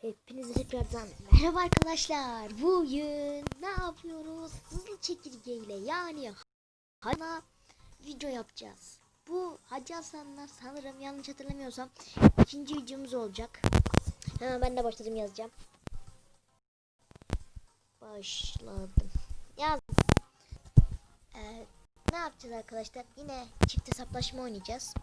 Hepinize tekrardan merhaba arkadaşlar. Bugün ne yapıyoruz? Hızlı çekirgeyle yani hala video yapacağız. Bu Hacı Hasan'la sanırım yanlış hatırlamıyorsam ikinci videomuz olacak. Hemen ben de başladım yazacağım. Başladım. Yaz. Ee, ne yapacağız arkadaşlar? Yine çift hesaplaşma oynayacağız.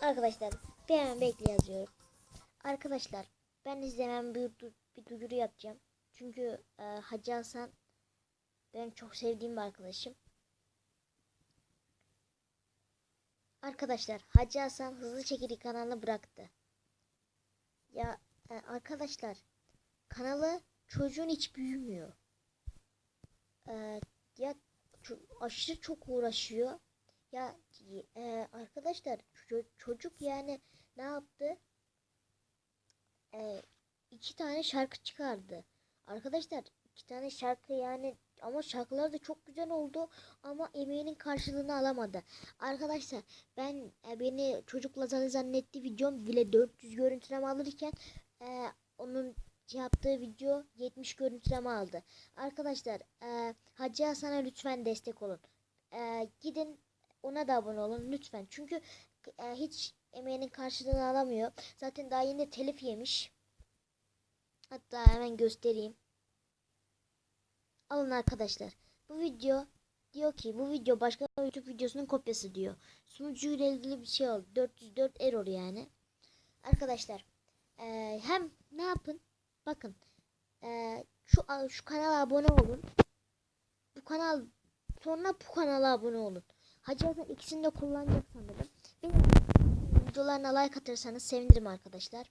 Arkadaşlar bir hemen bekle yazıyorum. Arkadaşlar ben size hemen bir, bir duyuru yapacağım. Çünkü e, Hacı Hasan benim çok sevdiğim bir arkadaşım. Arkadaşlar Hacı Hasan hızlı çekili kanalını bıraktı. Ya e, arkadaşlar kanalı çocuğun hiç büyümüyor. E, ya aşırı çok uğraşıyor. Ya e, arkadaşlar ço- çocuk yani ne yaptı? E, iki tane şarkı çıkardı. Arkadaşlar iki tane şarkı yani ama şarkılar da çok güzel oldu ama emeğinin karşılığını alamadı. Arkadaşlar ben e, beni çocukla zannetti videom bile 400 görüntüleme alırken e, onun yaptığı video 70 görüntüleme aldı. Arkadaşlar e, Hacı Hasan'a lütfen destek olun. E, gidin ona da abone olun lütfen. Çünkü e, hiç emeğinin karşılığını alamıyor. Zaten daha yeni telif yemiş. Hatta hemen göstereyim. Alın arkadaşlar. Bu video diyor ki bu video başka YouTube videosunun kopyası diyor. Sunucuyla ilgili bir şey oldu. 404 error yani. Arkadaşlar e, hem ne yapın? Bakın e, şu şu kanala abone olun. Bu kanal sonra bu kanala abone olun. Hacı Hasan ikisini de kullanacak sanırım. Benim videolarına like atarsanız sevinirim arkadaşlar.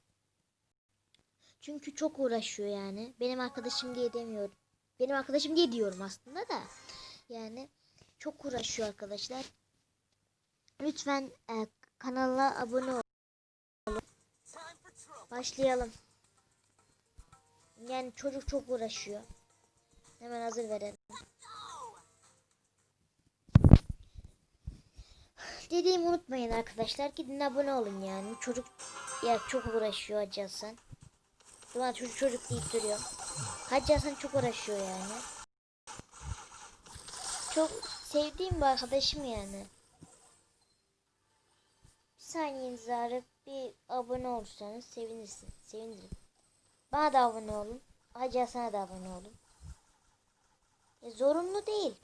Çünkü çok uğraşıyor yani. Benim arkadaşım diye demiyorum. Benim arkadaşım diye diyorum aslında da. Yani çok uğraşıyor arkadaşlar. Lütfen e, kanala abone olun. Başlayalım. Yani çocuk çok uğraşıyor. Hemen hazır verelim. Dediğimi unutmayın arkadaşlar. Gidin abone olun yani. Çocuk ya çok uğraşıyor Hacı Hasan. Çocuk çocuk deyip duruyor. Hacı çok uğraşıyor yani. Çok sevdiğim bir arkadaşım yani. Bir saniyenizi arayıp bir abone olursanız sevinirsin. Sevinirim. Bana da abone olun. Hacı da abone olun. E, zorunlu değil.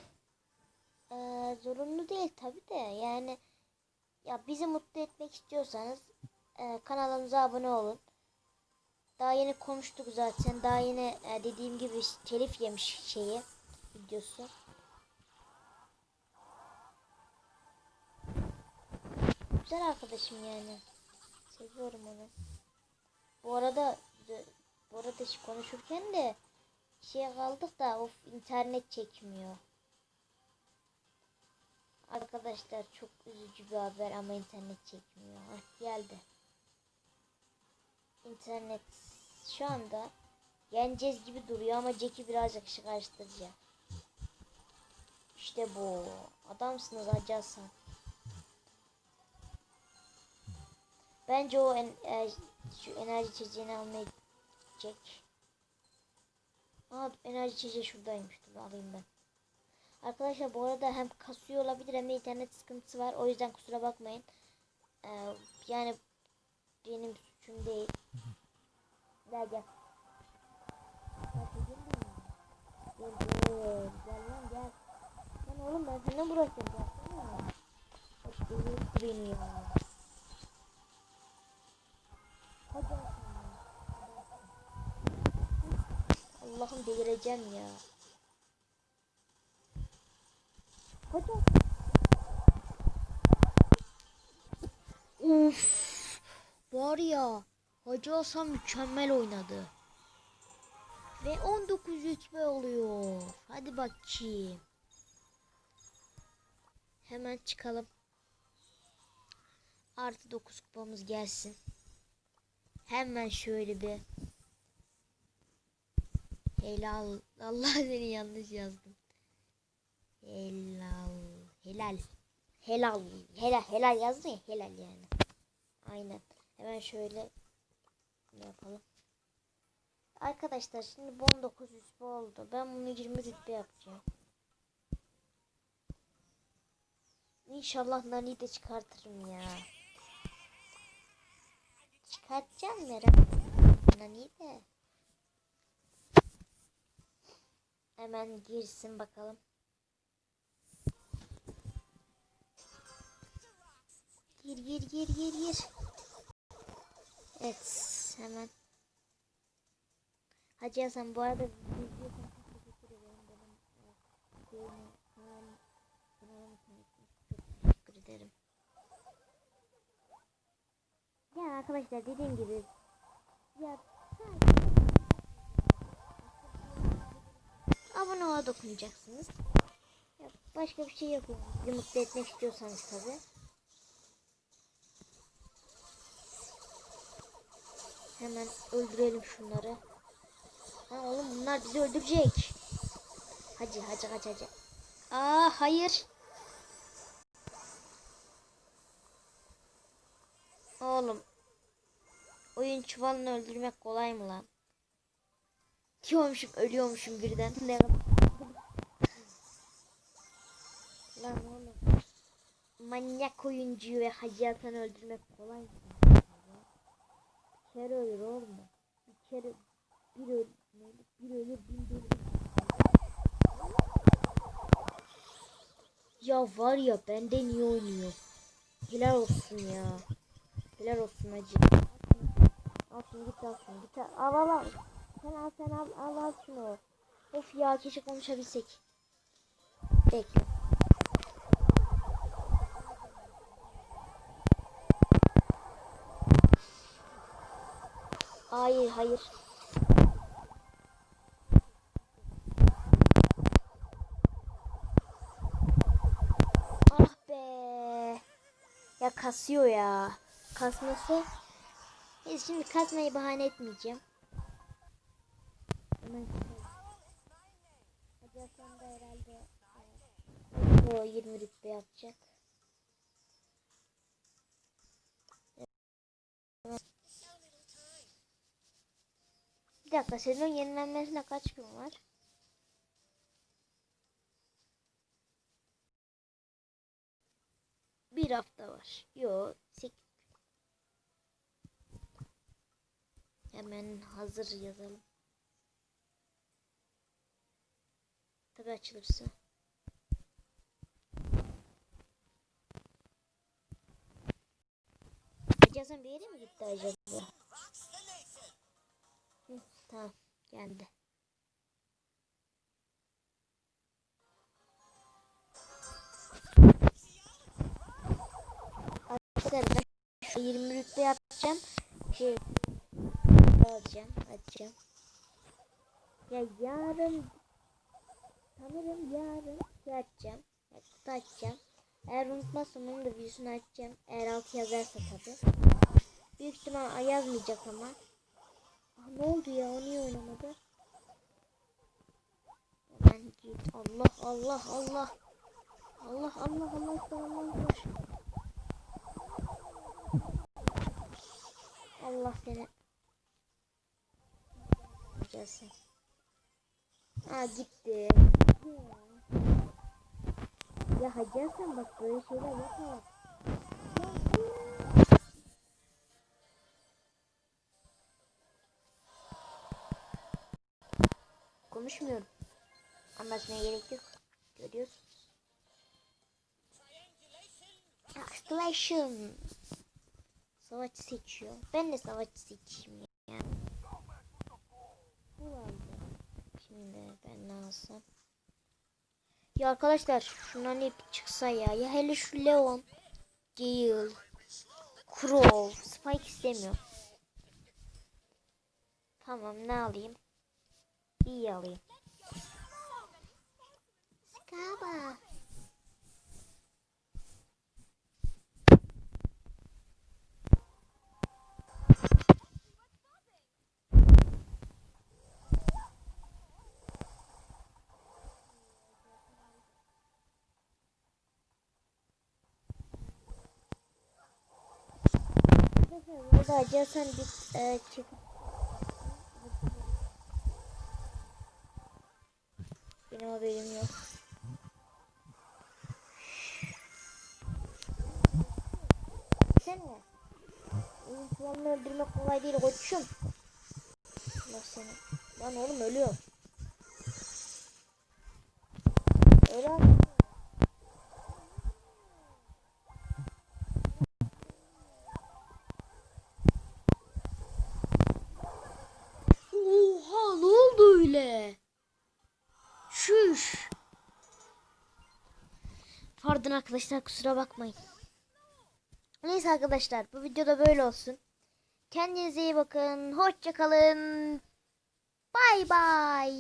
Ee, zorunlu değil tabi de yani ya bizi mutlu etmek istiyorsanız e, kanalımıza abone olun. Daha yeni konuştuk zaten. Daha yeni e, dediğim gibi telif yemiş şeyi videosu. Güzel arkadaşım yani. Seviyorum onu. Bu arada bu arada şu konuşurken de şey kaldık da of internet çekmiyor. Arkadaşlar çok üzücü bir haber ama internet çekmiyor. Ah geldi. İnternet şu anda yeneceğiz gibi duruyor ama Jack'i birazcık ışık karıştıracak. İşte bu. Adamsınız Hacı Hasan. Bence o en, e, şu enerji içeceğini almaya gidecek. Aa enerji içeceği şuradaymış. Dur alayım ben. Arkadaşlar bu arada hem kasıyor olabilir hem de internet sıkıntısı var. O yüzden kusura bakmayın. Ee, yani benim suçum değil. Gel gel. Gel gel. Lan gel. Lan oğlum ben senden bırakıyorum. Gelsene. Bak beni ya. Allah'ım delireceğim ya. Hadi. Uf. Var ya. Hacı Hasan mükemmel oynadı. Ve 19 rütbe oluyor. Hadi bakayım. Hemen çıkalım. Artı 9 kupamız gelsin. Hemen şöyle bir. Helal. Allah seni yanlış yazdım. Helal. Helal. Helal. Helal helal yazdın ya helal yani. Aynen. Hemen şöyle yapalım. Arkadaşlar şimdi bu 19 rütbe oldu. Ben bunu 20 rütbe yapacağım. İnşallah Nani'yi de çıkartırım ya. Çıkartacağım merak Nani'yi de. Hemen girsin bakalım. Gir gir gir gir gir. Evet hemen. Hacı Hasan bu arada video için çok teşekkür ederim. Benim e, kanalımı tanıttığınız için çok teşekkür ederim. Yani arkadaşlar dediğim gibi ya abone ol'a dokunacaksınız. Ya başka bir şey yok. Mutlu etmek istiyorsanız tabi. Hemen öldürelim şunları. Ha oğlum bunlar bizi öldürecek. Hacı hacı hacı hacı. Aa hayır. Oğlum. Oyun çuvalını öldürmek kolay mı lan? Diyormuşum ölüyormuşum birden. Ne Lan oğlum. Manyak oyuncuyu ve Hacı öldürmek kolay mı? Kere ölür oğlum. Bir kere bir ölür, bir ölür, bin ölür. Ya var ya benden iyi oynuyor. Helal olsun ya. Helal olsun hacı. Al şunu git al şunu git. Al al al. Sen al sen al al al şunu. Of ya keşke konuşabilsek. Bekle. Hayır hayır. Ah be. Ya kasıyor ya. Kasması. Neyse şimdi kasmayı bahane etmeyeceğim. Hemen da herhalde e, o 20 rütbe yapacak. Bir dakika sezon yenilenmesine kaç gün var? Bir hafta var. Yo, sekiz. Hemen hazır yazalım. Tabi açılırsa. Yazan bir yere mi gitti acaba? Tamam geldi. Arkadaşlar ben şu 20 rütbe yapacağım. Şey alacağım, açacağım. Ya yarın sanırım yarın açacağım. Ya, kutu açacağım. Eğer unutmazsam onun da videosunu açacağım. Eğer altı yazarsa tabi. Büyük ihtimal yazmayacak ama. Ah, ne oldu ya? O niye oynamadı? Hemen git. Allah Allah Allah. Allah Allah Allah Allah Allah. Allah seni. Gelsin. Ha gitti. Ya Hacı Hasan bak böyle şeyler yapma. Konuşmuyorum. Anlatmaya gerek yok. Görüyorsunuz. Exclamation. Savaşçı seçiyor. Ben de savaşçı seçeyim ya. Bu vardı. Şimdi ben ne alsam? Ya arkadaşlar şundan hep çıksa ya. Ya hele şu Leon, Gale, Crow, Spike istemiyorum. Tamam ne alayım? Ellie. Scaba. I guess I'm just uh, chicken. Benim haberim yok. Sen ne? İnsanları öldürmek kolay değil koçum. Allah seni. Lan oğlum ölüyor. Öyle abi. Pardon arkadaşlar kusura bakmayın. Neyse arkadaşlar bu videoda böyle olsun. Kendinize iyi bakın. Hoşça kalın. Bay bay.